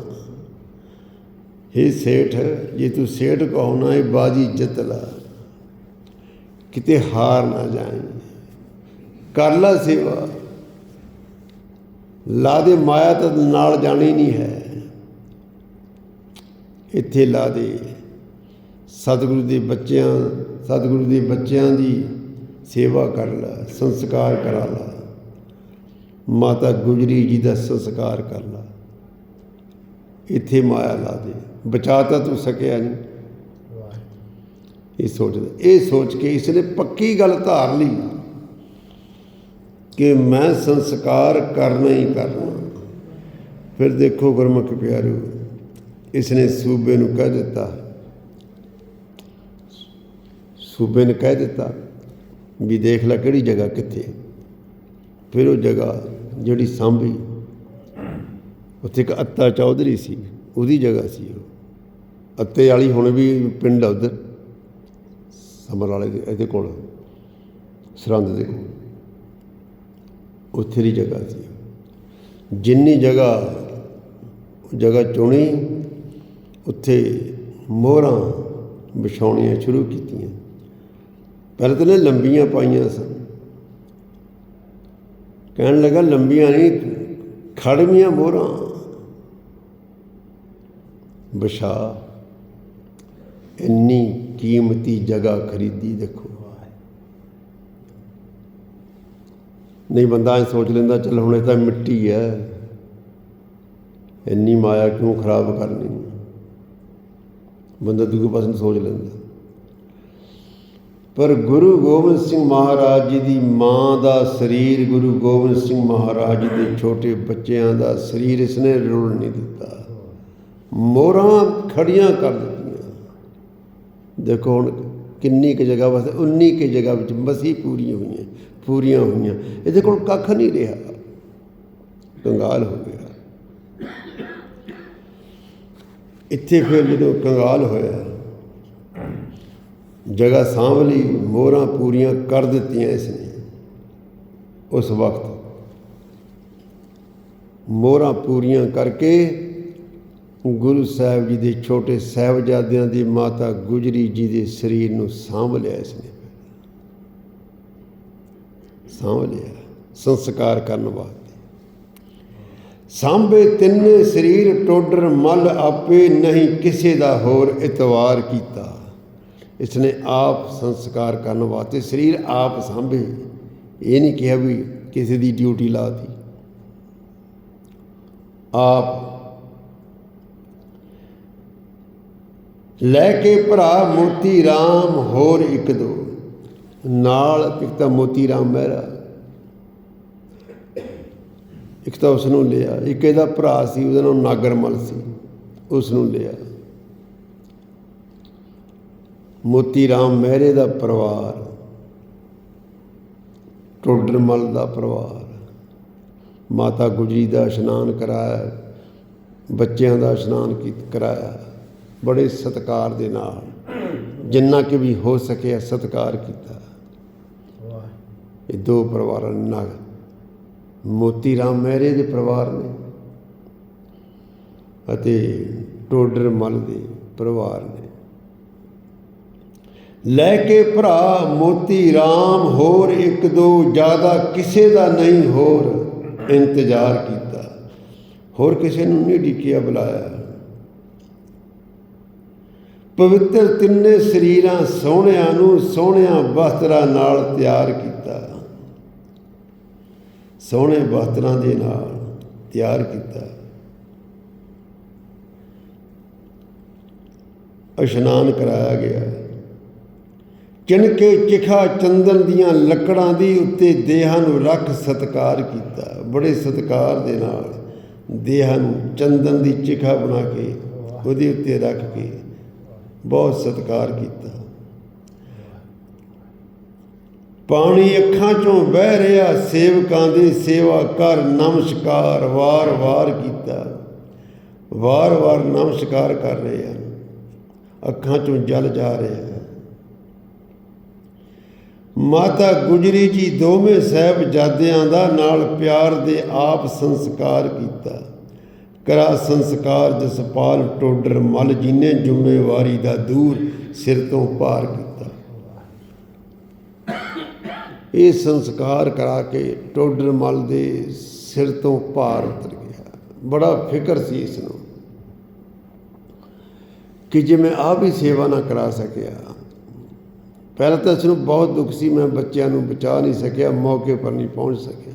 हे ਸੇਠ, ਜੇ ਤੂੰ ਸੇਠ ਕਹੋਣਾ ਇਹ ਬਾਜੀ ਜਿੱਤ ਲੈ। ਕਿਤੇ ਹਾਰ ਨਾ ਜਾਏ ਕਰ ਲੈ ਸੇਵਾ। ਲਾ ਦੇ ਮਾਇਆ ਤਾਂ ਨਾਲ ਜਾਣੀ ਨਹੀਂ ਹੈ। ਇੱਥੇ ਲਾ ਦੇ। ਸਤਿਗੁਰੂ ਦੇ ਬੱਚਿਆਂ, ਸਤਿਗੁਰੂ ਦੇ ਬੱਚਿਆਂ ਦੀ ਸੇਵਾ ਕਰ ਲੈ, ਸੰਸਕਾਰ ਕਰਾ ਲੈ। ਮਾਤਾ ਗੁਜਰੀ ਜੀ ਦਾ ਸੰਸਕਾਰ ਕਰ ਲਾ ਇੱਥੇ ਮਾਇਆ ਲਾ ਦੇ। ਬਚਾ ਤਾਂ ਤੂੰ ਸਕਿਆ ਨਹੀਂ। ਇਹ ਸੋਚਦਾ ਇਹ ਸੋਚ ਕੇ ਇਸ ਨੇ ਪੱਕੀ ਗੱਲ ਧਾਰ ਲਈ ਕਿ ਮੈਂ ਸੰਸਕਾਰ ਕਰਨਾ ਹੀ ਕਰਨਾ। ਫਿਰ ਦੇਖੋ ਗੁਰਮੁਖ ਪਿਆਰਿਓ ਇਸ ਨੇ ਸੂਬੇ ਨੂੰ ਕਹਿ ਦਿੱਤਾ। ਸੂਬੇ ਨੇ ਕਹਿ ਦਿੱਤਾ ਵੀ ਦੇਖ ਲੈ ਕਿਹੜੀ ਜਗ੍ਹਾ ਕਿੱਥੇ। ਫਿਰ ਉਹ ਜਗ੍ਹਾ ਜਿਹੜੀ ਸਾਂਭੀ, ਉੱਥੇ ਇੱਕ ਅੱਤਾ ਚੌਧਰੀ ਸੀ, ਉਹਦੀ ਜਗ੍ਹਾ ਸੀ ਉਹ। ਅੱਤੇ ਵਾਲੀ ਹੁਣ ਵੀ ਪਿੰਡ ਆ ਉਧਰ, ਸਮਰ ਵਾਲੇ ਦੇ, ਇਹਦੇ ਕੋਲ, ਸਰਹੰਦ ਦੇ ਕੋਲ। ਉੱਥੇ ਦੀ ਜਗ੍ਹਾ ਸੀ। ਜਿੰਨੀ ਜਗ੍ਹਾ ਜਗ੍ਹਾ ਚੁਣੀ, ਉੱਥੇ ਮੋਹਰਾਂ ਵਿਛਾਉਣੀਆਂ ਸ਼ੁਰੂ ਕੀਤੀਆਂ। ਪਹਿਲਾਂ ਤਾਂ ਨੇ ਲੰਬੀਆਂ ਪਾਈਆਂ ਸਨ। ਕਹਿਣ ਲੱਗਾ, ਲੰਬੀਆਂ ਨਹੀਂ, ਖੜਵੀਆਂ ਮੋਹਰਾਂ ਵਿਛਾ ਇੰਨੀ ਕੀਮਤੀ ਜਗ੍ਹਾ ਖਰੀਦੀ ਦੇਖੋ। ਨਹੀਂ, ਬੰਦਾ ਐ ਸੋਚ ਲੈਂਦਾ, ਚੱਲ ਹੁਣ ਇਹ ਤਾਂ ਮਿੱਟੀ ਹੈ। ਇੰਨੀ ਮਾਇਆ ਕਿਉਂ ਖਰਾਬ ਕਰਨੀ? ਬੰਦਾ ਦੂਜੇ ਪਾਸੇ ਨੂੰ ਸੋਚ ਲੈਂਦਾ। ਪਰ ਗੁਰੂ ਗੋਬਿੰਦ ਸਿੰਘ ਮਹਾਰਾਜ ਜੀ ਦੀ ਮਾਂ ਦਾ ਸਰੀਰ ਗੁਰੂ ਗੋਬਿੰਦ ਸਿੰਘ ਮਹਾਰਾਜ ਜੀ ਦੇ ਛੋਟੇ ਬੱਚਿਆਂ ਦਾ ਸਰੀਰ ਇਸਨੇ ਰੁਲ ਨਹੀਂ ਦਿੱਤਾ। ਮੋਹਰਾਂ ਖੜੀਆਂ ਕਰ ਦਿੱਤੀਆਂ। ਦੇਖੋ ਹੁਣ ਕਿੰਨੀ ਕੁ ਜਗ੍ਹਾ ਵਾਸਤੇ, ਉਨੀ ਕੁ ਜਗ੍ਹਾ ਵਿੱਚ ਮਸੀ ਪੂਰੀਆਂ ਹੋਈਆਂ ਪੂਰੀਆਂ ਹੋਈਆਂ। ਇਹਦੇ ਕੋਲ ਕੱਖ ਨਹੀਂ ਰਿਹਾ। ਕੰਗਾਲ ਹੋ ਗਿਆ। ਇੱਥੇ ਫਿਰ ਜਦੋਂ ਕੰਗਾਲ ਹੋਇਆ ਜਗ੍ਹਾ ਸਾਂਭ ਲਈ, ਮੋਹਰਾਂ ਪੂਰੀਆਂ ਕਰ ਦਿੱਤੀਆਂ ਇਸਨੇ। ਉਸ ਵਕਤ ਮੋਹਰਾਂ ਪੂਰੀਆਂ ਕਰਕੇ ਗੁਰੂ ਸਾਹਿਬ ਜੀ ਦੇ ਛੋਟੇ ਸਾਹਿਬਜ਼ਾਦਿਆਂ ਦੀ ਮਾਤਾ ਗੁਜਰੀ ਜੀ ਦੇ ਸਰੀਰ ਨੂੰ ਸਾਂਭ ਲਿਆ ਇਸਨੇ। ਸਾਂਭ ਲਿਆ, ਸੰਸਕਾਰ ਕਰਨ ਵਾਸਤੇ। ਸਾਂਭੇ ਤਿੰਨੇ ਸਰੀਰ, ਟੋਡਰ ਮਲ ਆਪੇ ਨਹੀਂ ਕਿਸੇ ਦਾ ਹੋਰ ਇਤਵਾਰ ਕੀਤਾ। ਇਸ ਨੇ ਆਪ ਸੰਸਕਾਰ ਕਰਨ ਵਾਸਤੇ ਸਰੀਰ ਆਪ ਸਾਂਭੇ। ਇਹ ਨਹੀਂ ਕਿਹਾ ਵੀ ਕਿਸੇ ਦੀ ਡਿਊਟੀ ਲਾਤੀ ਆਪ ਲੈ ਕੇ ਭਰਾ ਮੋਤੀ RAM ਹੋਰ ਇੱਕ ਦੋ। ਨਾਲ ਇੱਕ ਤਾਂ ਮੋਤੀ RAM ਮਹਿਰਾ। ਇੱਕ ਤਾਂ ਉਸ ਨੂੰ ਲਿਆ। ਇੱਕ ਇਹਦਾ ਭਰਾ ਸੀ, ਉਹਦਾ ਨਾਮ ਨਾਗਰਮਲ ਸੀ। ਉਸ ਨੂੰ ਲਿਆ। ਮੋਤੀ ਰਾਮ ਮਹਿਰੇ ਦਾ ਪਰਿਵਾਰ ਟੋਡਰਮਲ ਦਾ ਪਰਿਵਾਰ, ਮਾਤਾ ਗੁਜਰੀ ਦਾ ਇਸ਼ਨਾਨ ਕਰਾਇਆ, ਬੱਚਿਆਂ ਦਾ ਇਸ਼ਨਾਨ ਕਰਾਇਆ, ਬੜੇ ਸਤਕਾਰ ਦੇ ਨਾਲ, ਜਿੰਨਾ ਕਿ ਵੀ ਹੋ ਸਕਿਆ ਸਤਕਾਰ ਕੀਤਾ। ਇਹ ਦੋ ਪਰਿਵਾਰਾਂ ਨਾਲ ਮੋਤੀ ਰਾਮ ਮਹਿਰੇ ਦੇ ਪਰਿਵਾਰ ਨੇ ਅਤੇ ਟੋਡਰ ਮਲ ਦੇ ਪਰਿਵਾਰ ਨੇ। ਲੈ ਕੇ ਭਰਾ ਮੋਤੀ RAM ਹੋਰ ਇੱਕ ਦੋ ਜ਼ਿਆਦਾ ਕਿਸੇ ਦਾ ਨਹੀਂ ਹੋਰ ਇੰਤਜ਼ਾਰ ਕੀਤਾ। ਹੋਰ ਕਿਸੇ ਨੂੰ ਨਹੀਂ ਡਿੱਕਿਆ ਬੁਲਾਇਆ। ਪਵਿੱਤਰ ਤਿੰਨੇ ਸਰੀਰਾਂ ਸੋਹਣਿਆਂ ਨੂੰ ਸੋਹਣਿਆਂ ਵਸਤਰਾਂ ਨਾਲ ਤਿਆਰ ਕੀਤਾ। ਸੋਹਣੇ ਵਸਤਰਾਂ ਦੇ ਨਾਲ ਤਿਆਰ ਕੀਤਾ। ਇਸ਼ਨਾਨ ਕਰਾਇਆ ਗਿਆ। ਚਿਣਕੇ ਚਿਖਾ ਚੰਦਨ ਦੀਆਂ ਲੱਕੜਾਂ ਦੀ ਉੱਤੇ ਦੇਹਾਂ ਨੂੰ ਰੱਖ ਸਤਕਾਰ ਕੀਤਾ। ਬੜੇ ਸਤਕਾਰ ਦੇ ਨਾਲ ਦੇਹਾਂ ਨੂੰ ਚੰਦਨ ਦੀ ਚਿਖਾ ਬਣਾ ਕੇ ਉਹਦੇ ਉੱਤੇ ਰੱਖ ਕੇ ਬਹੁਤ ਸਤਕਾਰ ਕੀਤਾ। ਪਾਣੀ ਅੱਖਾਂ ਚੋਂ ਵਹਿ ਰਿਹਾ, ਸੇਵਕਾਂ ਦੀ ਸੇਵਾ ਕਰ ਨਮਸਕਾਰ ਵਾਰ-ਵਾਰ ਕੀਤਾ। ਵਾਰ-ਵਾਰ ਨਮਸਕਾਰ ਕਰ ਰਹੇ ਹਨ। ਅੱਖਾਂ ਚੋਂ ਜਲ ਜਾ ਰਿਹਾ। ਮਾਤਾ ਗੁਜਰੀ ਜੀ ਦੋਵੇਂ ਸਾਹਿਬਜ਼ਾਦਿਆਂ ਦਾ ਨਾਲ ਪਿਆਰ ਦੇ ਆਪ ਸੰਸਕਾਰ ਕੀਤਾ। ਕਰਾ ਸੰਸਕਾਰ ਜਸਪਾਲ ਟੋਡਰ ਮਲ ਜੀ ਨੇ ਜ਼ਿੰਮੇਵਾਰੀ ਦਾ ਦੂਰ ਸਿਰ ਤੋਂ ਪਾਰ ਕੀਤਾ। ਇਹ ਸੰਸਕਾਰ ਕਰਾ ਕੇ ਟੋਡਰ ਮਲ ਦੇ ਸਿਰ ਤੋਂ ਭਾਰ ਉਤਰ ਗਿਆ। ਬੜਾ ਫਿਕਰ ਸੀ ਇਸ ਨੂੰ ਕਿ ਜੇ ਮੈਂ ਆਪ ਹੀ ਸੇਵਾ ਨਾ ਕਰਾ ਸਕਿਆ ਪਹਿਲਾਂ ਤਾਂ ਇਸ ਨੂੰ ਬਹੁਤ ਦੁੱਖ ਸੀ, ਮੈਂ ਬੱਚਿਆਂ ਨੂੰ ਬਚਾ ਨਹੀਂ ਸਕਿਆ, ਮੌਕੇ ਪਰ ਨਹੀਂ ਪਹੁੰਚ ਸਕਿਆ।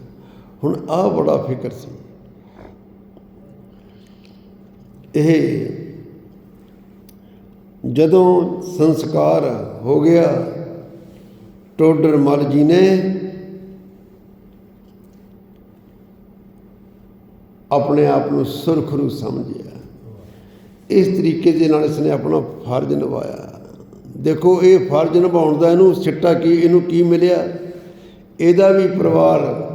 ਹੁਣ ਆਹ ਬੜਾ ਫਿਕਰ ਸੀ। ਇਹ ਜਦੋਂ ਸੰਸਕਾਰ ਹੋ ਗਿਆ, ਟੋਡਰ ਮਲ ਜੀ ਨੇ ਆਪਣੇ ਆਪ ਨੂੰ ਸੁਰਖਰੂ ਸਮਝਿਆ। ਇਸ ਤਰੀਕੇ ਦੇ ਨਾਲ ਇਸਨੇ ਆਪਣਾ ਫਰਜ਼ ਨਿਭਾਇਆ। ਦੇਖੋ, ਇਹ ਫਰਜ਼ ਨਿਭਾਉਣ ਦਾ ਇਹਨੂੰ ਸਿੱਟਾ ਕੀ, ਇਹਨੂੰ ਕੀ ਮਿਲਿਆ? ਇਹਦਾ ਵੀ ਪਰਿਵਾਰ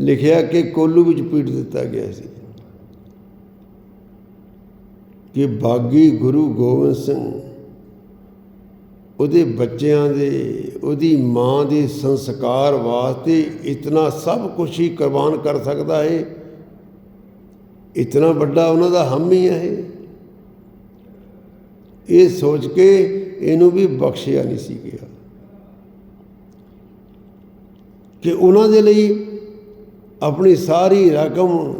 ਲਿਖਿਆ ਕਿ ਕੋਲੂ ਵਿੱਚ ਪੀਟ ਦਿੱਤਾ ਗਿਆ ਸੀ। ਕਿ ਬਾਗੀ ਗੁਰੂ ਗੋਬਿੰਦ ਸਿੰਘ ਉਹਦੇ ਬੱਚਿਆਂ ਦੇ, ਉਹਦੀ ਮਾਂ ਦੇ ਸੰਸਕਾਰ ਵਾਸਤੇ ਇਤਨਾ ਸਭ ਕੁਝ ਹੀ ਕੁਰਬਾਨ ਕਰ ਸਕਦਾ ਹੈ ਇਤਨਾ ਵੱਡਾ ਉਹਨਾਂ ਦਾ ਹਮ ਹੀ ਹੈ ਇਹ ਸੋਚ ਕੇ ਇਹਨੂੰ ਵੀ ਬਖਸ਼ਿਆ ਨਹੀਂ ਸੀ ਗਿਆ। ਕਿ ਉਹਨਾਂ ਦੇ ਲਈ ਆਪਣੀ ਸਾਰੀ ਰਕਮ,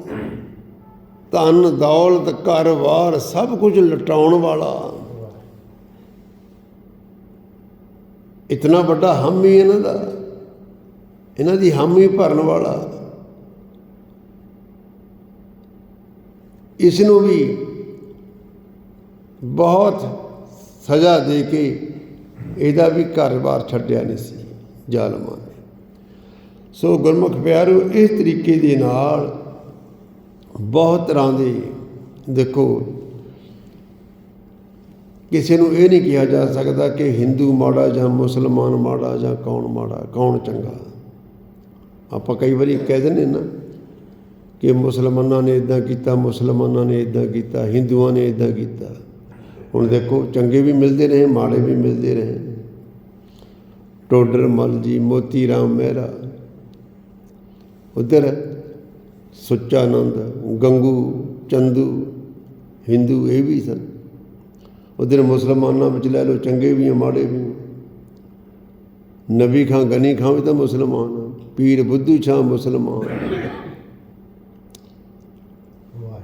ਧਨ, ਦੌਲਤ, ਘਰ-ਬਾਰ ਸਭ ਕੁਝ ਲਟਾਉਣ ਵਾਲਾ। ਇਤਨਾ ਵੱਡਾ ਹਾਮੀ ਇਹਨਾਂ ਦਾ, ਇਹਨਾਂ ਦੀ ਹਾਮੀ ਭਰਨ ਵਾਲਾ। ਇਸ ਨੂੰ ਵੀ ਬਹੁਤ ਸਜ਼ਾ ਦੇ ਕੇ ਇਹਦਾ ਵੀ ਘਰ-ਬਾਰ ਛੱਡਿਆ ਨਹੀਂ ਸੀ ਜ਼ਾਲਮਾਂ ਨੇ। ਸੋ ਗੁਰਮੁਖ ਪਿਆਰੋ, ਇਸ ਤਰੀਕੇ ਦੇ ਨਾਲ ਬਹੁਤ ਤਰ੍ਹਾਂ ਦੇ ਦੇਖੋ, ਕਿਸੇ ਨੂੰ ਇਹ ਨਹੀਂ ਕਿਹਾ ਜਾ ਸਕਦਾ ਕਿ ਹਿੰਦੂ ਮਾੜਾ ਜਾਂ ਮੁਸਲਮਾਨ ਮਾੜਾ ਜਾਂ ਕੌਣ ਮਾੜਾ, ਕੌਣ ਚੰਗਾ। ਆਪਾਂ ਕਈ ਵਾਰੀ ਕਹਿ ਦਿੰਦੇ ਨਾ ਕਿ ਮੁਸਲਮਾਨਾਂ ਨੇ ਇਦਾਂ ਕੀਤਾ, ਮੁਸਲਮਾਨਾਂ ਨੇ ਇਦਾਂ ਕੀਤਾ, ਹਿੰਦੂਆਂ ਨੇ ਇਦਾਂ ਕੀਤਾ। ਹੁਣ ਦੇਖੋ, ਚੰਗੇ ਵੀ ਮਿਲਦੇ ਰਹੇ, ਮਾੜੇ ਵੀ ਮਿਲਦੇ ਰਹੇ। ਟੋਡਰ ਮਲ ਜੀ ਮੋਤੀ, ਰਾਮ ਮਹਿਰਾ। ਉਧਰ ਸੁੱਚਾਨੰਦ, ਗੰਗੂ, ਚੰਦੂ, ਹਿੰਦੂ ਇਹ ਵੀ ਸਨ। ਉਧਰ ਮੁਸਲਮਾਨਾਂ ਵਿੱਚ ਲੈ ਲਓ, ਚੰਗੇ ਵੀ ਆ, ਮਾੜੇ ਵੀ। ਨਬੀ ਖਾਂ, ਗਨੀ ਖਾਂ ਵੀ ਤਾਂ ਮੁਸਲਮਾਨ ਪੀਰ, ਬੁੱਧੂ ਛਾਂ ਮੁਸਲਮਾਨ।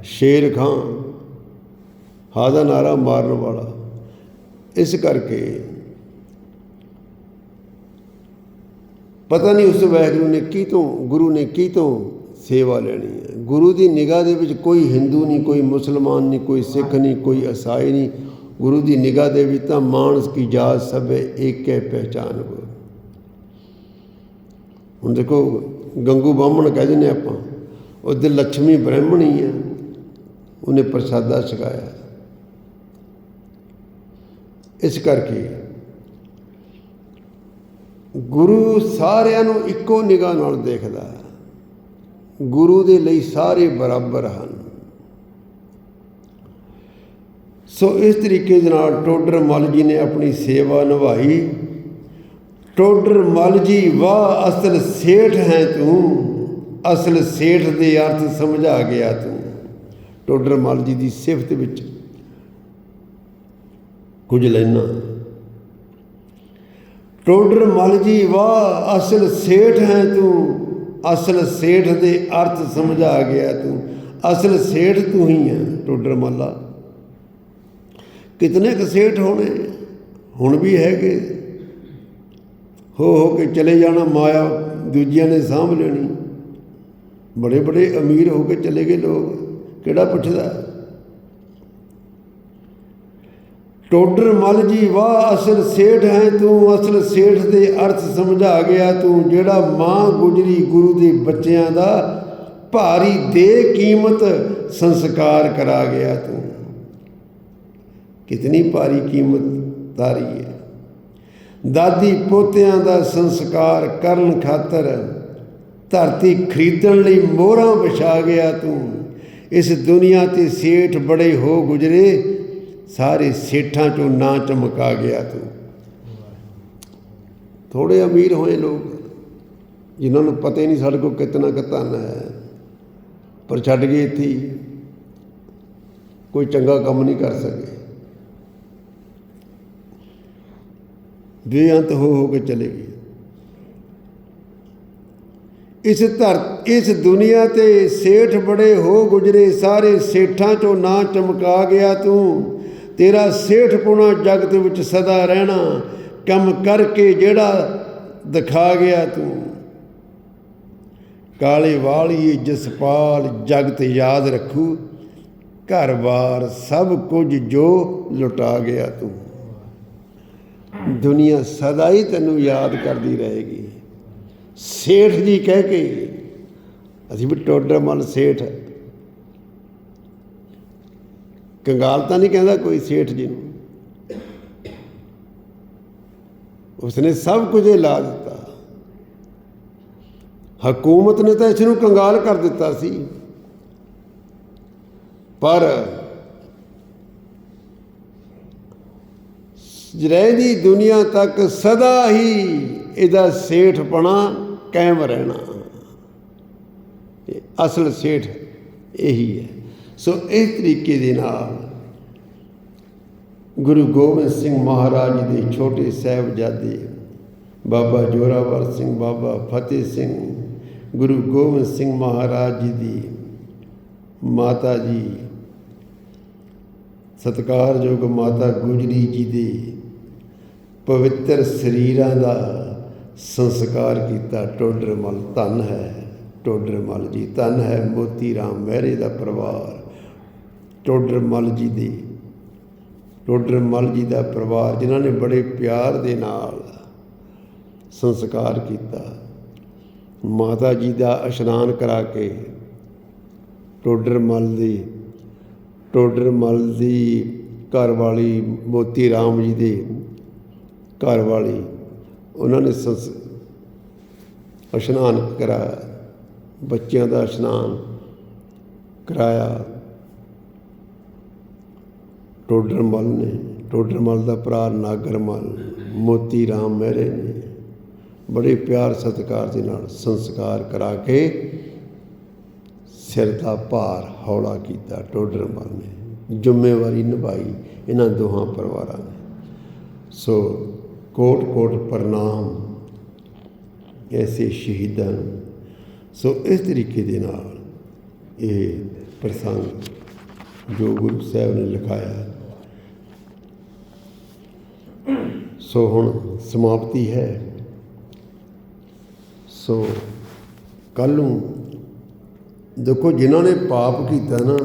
ਸ਼ੇਰ ਖਾਂ ਹਾ ਦਾ ਨਾਰਾ ਮਾਰਨ ਵਾਲਾ। ਇਸ ਕਰਕੇ ਪਤਾ ਨਹੀਂ ਉਸ ਵਾਹਿਗੁਰੂ ਨੇ ਕੀ ਤੋਂ, ਗੁਰੂ ਨੇ ਕੀ ਤੋਂ ਸੇਵਾ ਲੈਣੀ ਹੈ। ਗੁਰੂ ਦੀ ਨਿਗਾਹ ਦੇ ਵਿੱਚ ਕੋਈ ਹਿੰਦੂ ਨਹੀਂ, ਕੋਈ ਮੁਸਲਮਾਨ ਨਹੀਂ, ਕੋਈ ਸਿੱਖ ਨਹੀਂ, ਕੋਈ ਈਸਾਈ ਨਹੀਂ। ਗੁਰੂ ਦੀ ਨਿਗਾਹ ਦੇ ਵਿੱਚ ਤਾਂ ਮਾਨਸ ਕੀ ਜਾਤ ਸਭੇ ਹੈ ਪਹਿਚਾਨ ਕੋ ਹੁਣ ਦੇਖੋ, ਗੰਗੂ ਬਾਹਮਣ ਕਹਿ ਦਿੰਦੇ ਆਪਾਂ ਉਹ ਉਹਦੇ ਲక్ష్ਮੀ ਬ੍ਰਾਹਮਣੀ ਹੈ, ਉਹਨੇ ਪ੍ਰਸਾਦਾ ਛਕਾਇਆ। ਇਸ ਕਰਕੇ ਗੁਰੂ ਸਾਰਿਆਂ ਨੂੰ ਇੱਕੋ ਨਿਗਾਹ ਨਾਲ ਦੇਖਦਾ ਗੁਰੂ ਦੇ ਲਈ ਸਾਰੇ ਬਰਾਬਰ ਹਨ। ਸੋ ਇਸ ਤਰੀਕੇ ਦੇ ਨਾਲ ਟੋਡਰ ਮਲ ਜੀ ਨੇ ਆਪਣੀ ਸੇਵਾ ਨਿਭਾਈ। ਟੋਡਰ ਮਲ ਜੀ ਵਾਹ, ਅਸਲ ਸੇਠ ਹੈ ਤੂੰ। ਅਸਲ ਸੇਠ ਦੇ ਅਰਥ ਸਮਝਾ ਗਿਆ ਤੂੰ। ਟੋਡਰ ਮਲ ਜੀ ਦੀ ਸਿਫਤ ਵਿੱਚ ਕੁਝ ਲੈਣਾ। ਟੋਡਰ ਮਲ ਜੀ, ਵਾਹ, ਅਸਲ ਸੇਠ ਹੈ ਤੂੰ। ਅਸਲ ਸੇਠ ਦੇ ਅਰਥ ਸਮਝਾ ਗਿਆ ਤੂੰ। ਅਸਲ ਸੇਠ ਤੂੰ ਹੀ ਹੈ ਟੋਡਰ ਮੱਲਾ। ਕਿਤਨੇ ਕ ਸੇਠ ਹੋਣੇ? ਹੁਣ ਵੀ ਹੈਗੇ। ਹੋ ਹੋ ਕੇ ਚਲੇ ਜਾਣਾ ਮਾਇਆ ਦੂਜਿਆਂ ਨੇ ਸਾਂਭ ਲੈਣੀ। ਬੜੇ ਬੜੇ ਅਮੀਰ ਹੋ ਕੇ ਚਲੇ ਗਏ ਲੋਕ। ਕਿਹੜਾ ਪੁੱਛਦਾ? ਟੋਡਰ ਮਲ ਜੀ, ਵਾਹ ਅਸਲ ਸੇਠ ਹੈ ਤੂੰ, ਅਸਲ ਸੇਠ ਦੇ ਅਰਥ ਸਮਝਾ ਗਿਆ ਤੂੰ। ਜਿਹੜਾ ਮਾਂ ਗੁਜਰੀ ਗੁਰੂ ਦੇ ਬੱਚਿਆਂ ਦਾ ਭਾਰੀ ਦੇ ਕੀਮਤ ਸੰਸਕਾਰ ਕਰਾ ਗਿਆ ਤੂੰ। ਕਿਤਨੀ ਭਾਰੀ ਕੀਮਤ ਤਾਰੀ ਹੈ। ਦਾਦੀ ਪੋਤਿਆਂ ਦਾ ਸੰਸਕਾਰ ਕਰਨ ਖਾਤਰ ਧਰਤੀ ਖਰੀਦਣ ਲਈ ਮੋਹਰਾਂ ਵਿਛਾ ਗਿਆ ਤੂੰ। ਇਸ ਦੁਨੀਆ ਤੇ ਸੇਠ ਬੜੇ ਹੋ ਗੁਜਰੇ। ਸਾਰੇ ਸੇਠਾਂ ਚੋਂ ਨਾ ਚਮਕਾ ਗਿਆ ਤੂੰ। ਥੋੜੇ ਅਮੀਰ ਹੋਏ ਲੋਕ, ਜਿਨ੍ਹਾਂ ਨੂੰ ਪਤਾ ਹੀ ਨਹੀਂ ਸਾਡੇ ਕੋਲ ਕਿਤਨਾ ਕਤਨ ਹੈ। ਪਰ ਛੱਡ ਗਏ ਇੱਥੇ ਕੋਈ ਚੰਗਾ ਕੰਮ ਨਹੀਂ ਕਰ ਸਕੇ। ਬੇਅੰਤ ਹੋ ਹੋ ਕੇ ਚਲੇ ਗਏ। ਇਸ ਧਰ, ਇਸ ਦੁਨੀਆ ਤੇ ਸੇਠ ਬੜੇ ਹੋ ਗੁਜਰੇ, ਸਾਰੇ ਸੇਠਾਂ ਚੋਂ ਨਾ ਚਮਕਾ ਗਿਆ ਤੂੰ। ਤੇਰਾ ਸੇਠ ਪੁਣਾ ਜਗਤ ਵਿੱਚ ਸਦਾ ਰਹਿਣਾ, ਕੰਮ ਕਰਕੇ ਜਿਹੜਾ ਦਿਖਾ ਗਿਆ ਤੂੰ। ਕਾਲੇ ਵਾਲੀਏ ਜਸਪਾਲ ਜਗਤ ਯਾਦ ਰੱਖੂ ਘਰ-ਬਾਰ ਸਭ ਕੁਝ ਜੋ ਲੁਟਾ ਗਿਆ ਤੂੰ। ਦੁਨੀਆ ਸਦਾ ਹੀ ਤੈਨੂੰ ਯਾਦ ਕਰਦੀ ਰਹੇਗੀ। ਸੇਠ ਜੀ ਕਹਿ ਕੇ, ਅਸੀਂ ਵੀ ਟੋਡਰ ਮਨ ਸੇਠ ਕੰਗਾਲ ਤਾਂ ਨਹੀਂ ਕਹਿੰਦਾ ਕੋਈ ਸੇਠ ਜੀ ਨੂੰ। ਉਸਨੇ ਸਭ ਕੁਝ ਹੀ ਲਾ ਦਿੱਤਾ। ਹਕੂਮਤ ਨੇ ਤਾਂ ਇਸ ਨੂੰ ਕੰਗਾਲ ਕਰ ਦਿੱਤਾ ਸੀ। ਪਰ ਰਹਿੰਦੀ ਦੁਨੀਆ ਤੱਕ ਸਦਾ ਹੀ ਇਹਦਾ ਸੇਠਪਣਾ ਕਾਇਮ ਰਹਿਣਾ। ਇਹ ਅਸਲ ਸੇਠ ਇਹੀ ਹੈ। ਸੋ ਇਸ ਤਰੀਕੇ ਦੇ ਨਾਲ ਗੁਰੂ ਗੋਬਿੰਦ ਸਿੰਘ ਮਹਾਰਾਜ ਦੇ ਛੋਟੇ ਸਾਹਿਬਜ਼ਾਦੇ ਬਾਬਾ ਜੋਰਾਵਰ ਸਿੰਘ, ਬਾਬਾ ਫਤਿਹ ਸਿੰਘ, ਗੁਰੂ ਗੋਬਿੰਦ ਸਿੰਘ ਮਹਾਰਾਜ ਜੀ ਦੀ ਮਾਤਾ ਜੀ, ਸਤਿਕਾਰਯੋਗ ਮਾਤਾ ਗੁਜਰੀ ਜੀ ਦੇ ਪਵਿੱਤਰ ਸਰੀਰਾਂ ਦਾ ਸੰਸਕਾਰ ਕੀਤਾ। ਟੋਡਰਮਲ ਧੰਨ ਹੈ, ਟੋਡਰਮਲ ਜੀ ਧੰਨ ਹੈ, ਮੋਤੀ ਰਾਮ ਮਹਿਰੇ ਦਾ ਪਰਿਵਾਰ। ਟੋਡਰ ਮਲ ਜੀ ਦੀ, ਟੋਡਰ ਮਲ ਜੀ ਦਾ ਪਰਿਵਾਰ ਜਿਨ੍ਹਾਂ ਨੇ ਬੜੇ ਪਿਆਰ ਦੇ ਨਾਲ ਸੰਸਕਾਰ ਕੀਤਾ, ਮਾਤਾ ਜੀ ਦਾ ਇਸ਼ਨਾਨ ਕਰਾ ਕੇ ਟੋਡਰ ਮਲ ਦੀ, ਟੋਡਰ ਮਲ ਦੀ ਘਰ ਵਾਲੀ ਮੋਤੀ ਰਾਮ ਜੀ ਦੇ ਘਰ ਵਾਲੀ, ਉਹਨਾਂ ਨੇ ਸੰਸ, ਇਸ਼ਨਾਨ ਕਰਾਇਆ, ਬੱਚਿਆਂ ਦਾ ਇਸ਼ਨਾਨ ਕਰਾਇਆ। ਟੋਡਰਮਲ ਨੇ, ਟੋਡਰਮਲ ਦਾ ਭਰਾ ਨਾਗਰਮਲ, ਮੋਤੀ ਰਾਮ ਮਹਿਰੇ ਨੇ। ਬੜੇ ਪਿਆਰ ਸਤਿਕਾਰ ਦੇ ਨਾਲ ਸੰਸਕਾਰ ਕਰਾ ਕੇ ਸਿਰ ਦਾ ਭਾਰ ਹੌਲਾ ਕੀਤਾ ਟੋਡਰਮਲ ਨੇ। ਜ਼ਿੰਮੇਵਾਰੀ ਨਿਭਾਈ ਇਹਨਾਂ ਦੋਹਾਂ ਪਰਿਵਾਰਾਂ ਨੇ। ਸੋ ਕੋਟ ਕੋਟ ਪ੍ਰਣਾਮ, ਐਸੇ ਸ਼ਹੀਦਾਂ। ਨੂੰ ਸੋ ਇਸ ਤਰੀਕੇ ਦੇ ਨਾਲ ਇਹ ਪ੍ਰਸੰਗ ਜੋ ਗੁਰੂ ਸਾਹਿਬ ਨੇ ਲਿਖਾਇਆ ਸੋ ਹੁਣ ਸਮਾਪਤੀ ਹੈ। ਸੋ ਕੱਲ ਨੂੰ ਦੇਖੋ ਜਿਨ੍ਹਾਂ ਨੇ ਪਾਪ ਕੀਤਾ ਨਾ